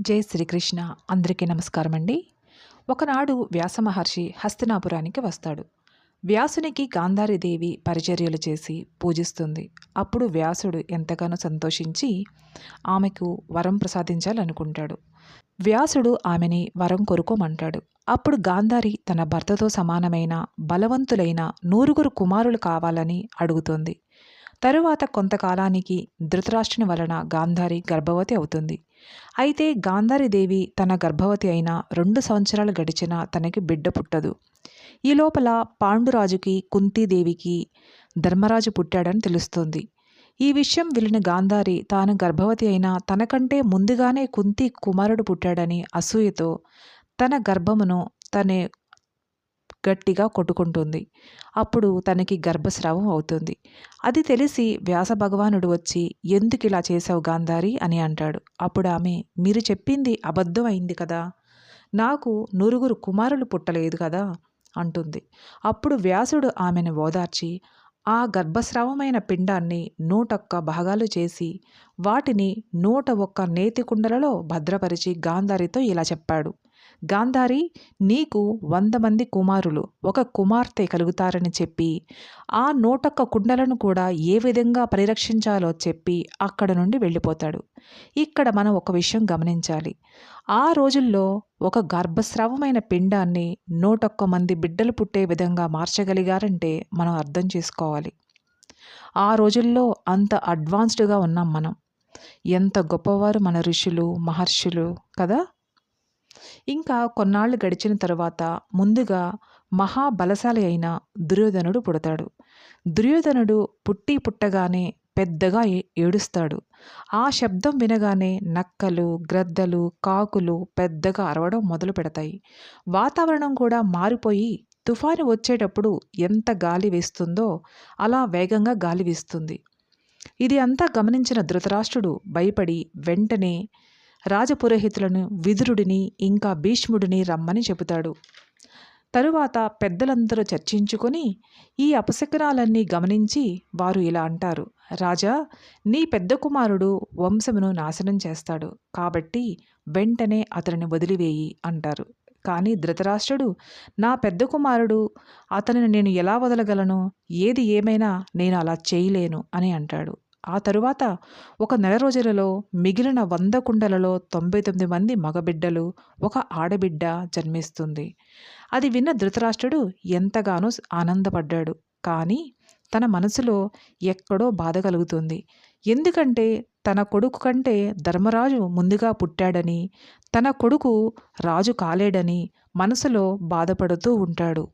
జై శ్రీకృష్ణ. అందరికీ నమస్కారం అండి ఒకనాడు వ్యాస మహర్షి హస్తినాపురానికి వస్తాడు. వ్యాసునికి గాంధారీదేవి పరిచర్యలు చేసి పూజిస్తుంది. అప్పుడు వ్యాసుడు ఎంతగానో సంతోషించి ఆమెకు వరం ప్రసాదించాలనుకుంటాడు. వ్యాసుడు ఆమెని వరం కొరుకోమంటాడు. అప్పుడు గాంధారి తన భర్తతో సమానమైన బలవంతులైన నూరుగురు కుమారులు కావాలని అడుగుతుంది. తరువాత కొంతకాలానికి ధృతరాష్ట్రుని వలన గాంధారి గర్భవతి అవుతుంది. అయితే గాంధారీదేవి తన గర్భవతి అయిన రెండు సంవత్సరాలు గడిచినా తనకి బిడ్డ పుట్టదు. ఈ లోపల పాండురాజుకి కుంతీదేవికి ధర్మరాజు పుట్టాడని తెలుస్తుంది. ఈ విషయం విలిన గాంధారి తాను గర్భవతి అయినా తనకంటే ముందుగానే కుంతి కుమారుడు పుట్టాడని అసూయతో తన గర్భమును తనే గట్టిగా కొట్టుకుంటుంది. అప్పుడు తనకి గర్భస్రావం అవుతుంది. అది తెలిసి వ్యాస భగవానుడు వచ్చి ఎందుకు ఇలా చేసావు గాంధారి? అని అంటాడు. అప్పుడు ఆమె మీరు చెప్పింది అబద్ధం అయింది కదా. నాకు నురుగురు కుమారులు పుట్టలేదు కదా. అంటుంది. అప్పుడు వ్యాసుడు ఆమెను ఓదార్చి ఆ గర్భస్రావమైన పిండాన్ని నూటొక్క భాగాలు చేసి వాటిని నూట ఒక్క నేతి కుండలలో భద్రపరిచి గాంధారితో ఇలా చెప్పాడు. గాంధారి నీకు వంద మంది కుమారులు ఒక కుమార్తె కలుగుతారని చెప్పి ఆ నూటొక్క కుండలను కూడా ఏ విధంగా పరిరక్షించాలో చెప్పి అక్కడ నుండి వెళ్ళిపోతాడు. ఇక్కడ మనం ఒక విషయం గమనించాలి. ఆ రోజుల్లో ఒక గర్భస్రావమైన పిండాన్ని నూటొక్క మంది బిడ్డలు పుట్టే విధంగా మార్చగలిగారంటే మనం అర్థం చేసుకోవాలి. ఆ రోజుల్లో అంత అడ్వాన్స్డ్గా ఉన్నాం మనం. ఎంత గొప్పవారు మన ఋషులు మహర్షులు కదా? ఇంకా కొన్నాళ్ళు గడిచిన తరువాత ముందుగా మహాబలశాలి అయిన దుర్యోధనుడు పుడతాడు. దుర్యోధనుడు పుట్టి పుట్టగానే పెద్దగా ఏడుస్తాడు. ఆ శబ్దం వినగానే నక్కలు గ్రద్దలు కాకులు పెద్దగా అరవడం మొదలు పెడతాయి. వాతావరణం కూడా మారిపోయి తుఫాను వచ్చేటప్పుడు ఎంత గాలి వేస్తుందో అలా వేగంగా గాలి వీస్తుంది. ఇది అంతా గమనించిన ధృతరాష్ట్రుడు భయపడి వెంటనే రాజపురోహితులను విదురుడిని ఇంకా భీష్ముడిని రమ్మని చెబుతాడు. తరువాత పెద్దలందరూ చర్చించుకొని ఈ అపశకనాలన్నీ గమనించి వారు ఇలా అంటారు. రాజా నీ పెద్ద కుమారుడు వంశమును నాశనం చేస్తాడు. కాబట్టి వెంటనే అతనిని వదిలివేయి అంటారు. కానీ ధృతరాష్ట్రుడు నా పెద్ద కుమారుడు అతనిని నేను ఎలా వదలగలను? ఏది ఏమైనా నేను అలా చేయలేను అని అంటాడు. ఆ తరువాత ఒక నెల రోజులలో మిగిలిన వంద కుండలలో తొంభై తొమ్మిది మంది మగబిడ్డలు ఒక ఆడబిడ్డ జన్మిస్తుంది. అది విన్న ధృతరాష్ట్రుడు ఎంతగానో ఆనందపడ్డాడు. కానీ తన మనసులో ఎక్కడో బాధ కలుగుతుంది. ఎందుకంటే తన కొడుకు కంటే ధర్మరాజు ముందుగా పుట్టాడని తన కొడుకు రాజు కాలేడని మనసులో బాధపడుతూ ఉంటాడు.